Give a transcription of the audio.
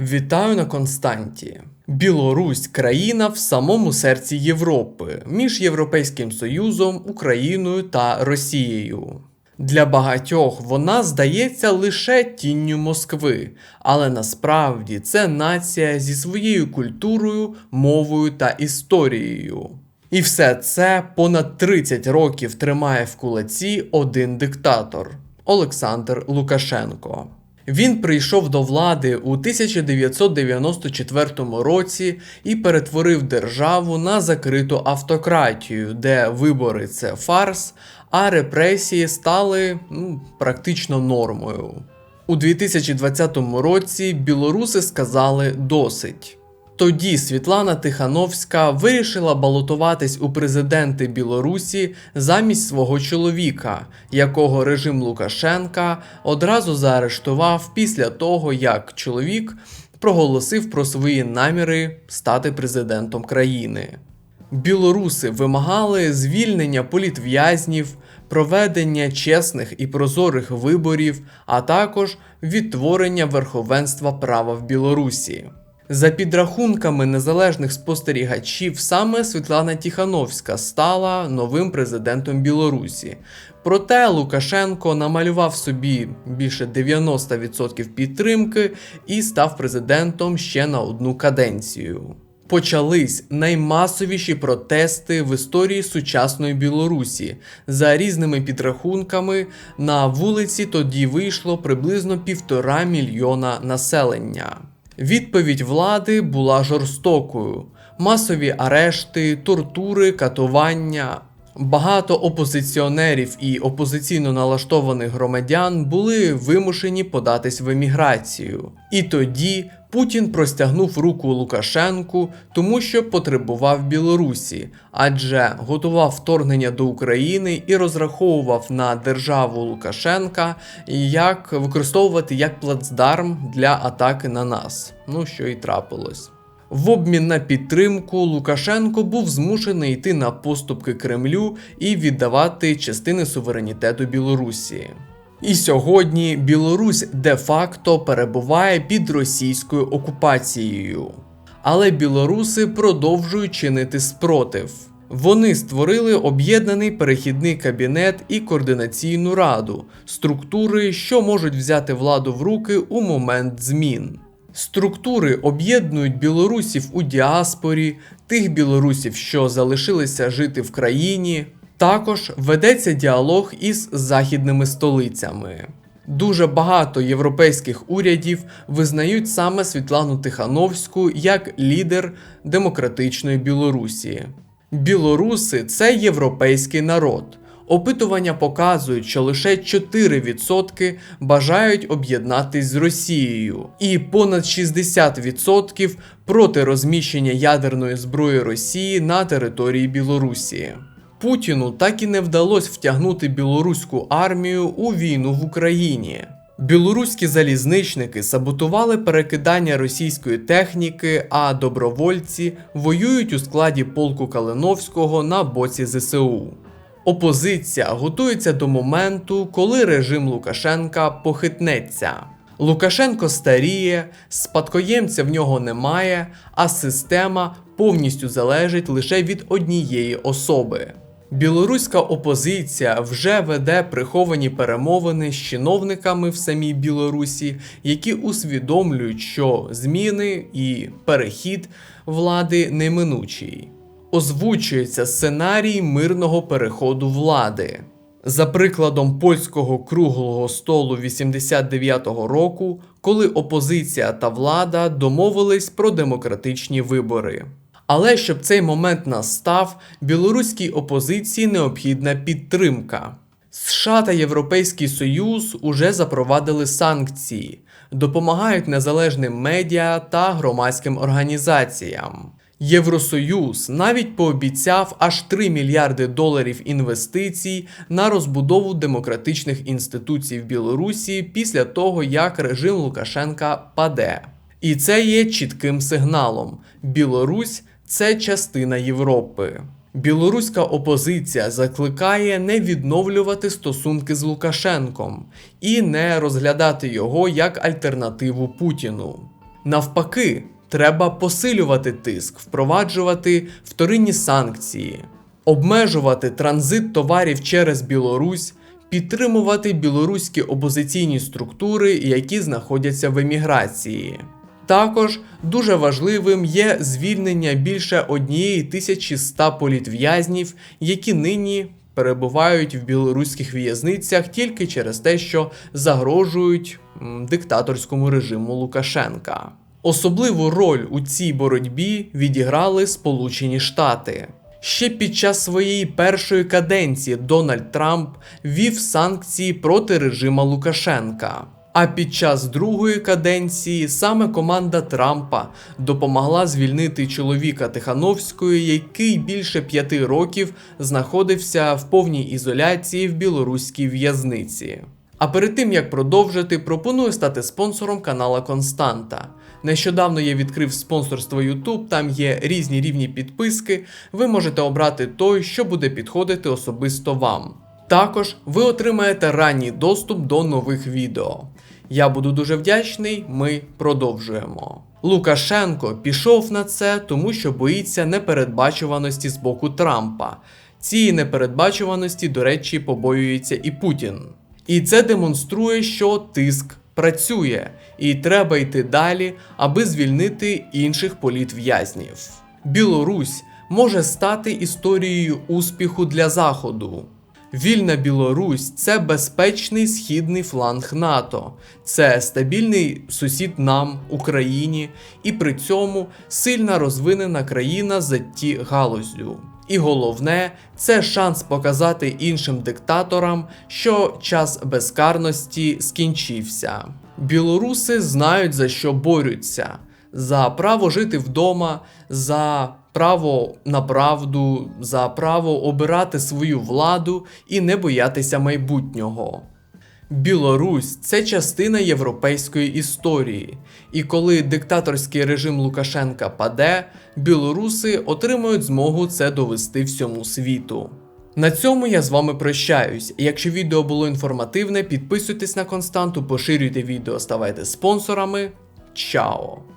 Вітаю на Константі. Білорусь країна в самому серці Європи між Європейським Союзом, Україною та Росією. Для багатьох вона здається лише тінню Москви, але насправді це нація зі своєю культурою, мовою та історією. І все це понад 30 років тримає в кулаці один диктатор Олександр Лукашенко. Він прийшов до влади у 1994 році і перетворив державу на закриту автократію, де вибори це фарс, а репресії стали ну, практично нормою. У 2020 році білоруси сказали досить. Тоді Світлана Тихановська вирішила балотуватись у президенти Білорусі замість свого чоловіка, якого режим Лукашенка одразу заарештував після того, як чоловік проголосив про свої наміри стати президентом країни. Білоруси вимагали звільнення політв'язнів, проведення чесних і прозорих виборів, а також відтворення верховенства права в Білорусі. За підрахунками незалежних спостерігачів, саме Світлана Тіхановська стала новим президентом Білорусі. Проте Лукашенко намалював собі більше 90% підтримки і став президентом ще на одну каденцію. Почались наймасовіші протести в історії сучасної Білорусі. За різними підрахунками, на вулиці тоді вийшло приблизно півтора мільйона населення. Відповідь влади була жорстокою: масові арешти, тортури, катування. Багато опозиціонерів і опозиційно налаштованих громадян були вимушені податись в еміграцію. І тоді Путін простягнув руку Лукашенку, тому що потребував Білорусі, адже готував вторгнення до України і розраховував на державу Лукашенка, як використовувати як плацдарм для атаки на нас. Ну що і трапилось. В обмін на підтримку Лукашенко був змушений йти на поступки Кремлю і віддавати частини суверенітету Білорусі. І сьогодні Білорусь де-факто перебуває під російською окупацією. Але білоруси продовжують чинити спротив. Вони створили об'єднаний перехідний кабінет і координаційну раду, структури, що можуть взяти владу в руки у момент змін. Структури об'єднують білорусів у діаспорі, тих білорусів, що залишилися жити в країні. Також ведеться діалог із західними столицями. Дуже багато європейських урядів визнають саме Світлану Тихановську як лідер демократичної Білорусі. Білоруси це європейський народ. Опитування показують, що лише 4% бажають об'єднатись з Росією, і понад 60% проти розміщення ядерної зброї Росії на території Білорусі. Путіну так і не вдалося втягнути білоруську армію у війну в Україні. Білоруські залізничники саботували перекидання російської техніки, а добровольці воюють у складі полку Калиновського на боці ЗСУ. Опозиція готується до моменту, коли режим Лукашенка похитнеться. Лукашенко старіє, спадкоємця в нього немає, а система повністю залежить лише від однієї особи. Білоруська опозиція вже веде приховані перемовини з чиновниками в самій Білорусі, які усвідомлюють, що зміни і перехід влади неминучий. Озвучується сценарій мирного переходу влади. За прикладом польського круглого столу 89-го року, коли опозиція та влада домовились про демократичні вибори. Але щоб цей момент настав, білоруській опозиції необхідна підтримка. США та Європейський Союз уже запровадили санкції, допомагають незалежним медіа та громадським організаціям. Євросоюз навіть пообіцяв аж 3 мільярди доларів інвестицій на розбудову демократичних інституцій в Білорусі після того, як режим Лукашенка паде. І це є чітким сигналом: Білорусь це частина Європи. Білоруська опозиція закликає не відновлювати стосунки з Лукашенком і не розглядати його як альтернативу Путіну. Навпаки, треба посилювати тиск, впроваджувати вторинні санкції, обмежувати транзит товарів через Білорусь, підтримувати білоруські опозиційні структури, які знаходяться в еміграції. Також дуже важливим є звільнення більше 1100 політв'язнів, які нині перебувають в білоруських в'язницях тільки через те, що загрожують диктаторському режиму Лукашенка. Особливу роль у цій боротьбі відіграли Сполучені Штати. Ще під час своєї першої каденції Дональд Трамп ввів санкції проти режима Лукашенка. А під час другої каденції саме команда Трампа допомогла звільнити чоловіка Тихановської, який більше п'яти років знаходився в повній ізоляції в білоруській в'язниці. А перед тим як продовжити, пропоную стати спонсором канала Константа. Нещодавно я відкрив спонсорство YouTube, там є різні рівні підписки. Ви можете обрати той, що буде підходити особисто вам. Також ви отримаєте ранній доступ до нових відео. Я буду дуже вдячний, ми продовжуємо. Лукашенко пішов на це, тому що боїться непередбачуваності з боку Трампа. Цієї непередбачуваності, до речі, побоюється і Путін. І це демонструє, що тиск працює, і треба йти далі, аби звільнити інших політв'язнів. Білорусь може стати історією успіху для Заходу. Вільна Білорусь це безпечний східний фланг НАТО, це стабільний сусід нам, Україні, і при цьому сильна розвинена країна за ті галузю. І головне, це шанс показати іншим диктаторам, що час безкарності скінчився. Білоруси знають за що борються: за право жити вдома, за право на правду, за право обирати свою владу і не боятися майбутнього. Білорусь це частина європейської історії, і коли диктаторський режим Лукашенка паде, білоруси отримують змогу це довести всьому світу. На цьому я з вами прощаюсь. Якщо відео було інформативне, підписуйтесь на константу, поширюйте відео, ставайте спонсорами. Чао!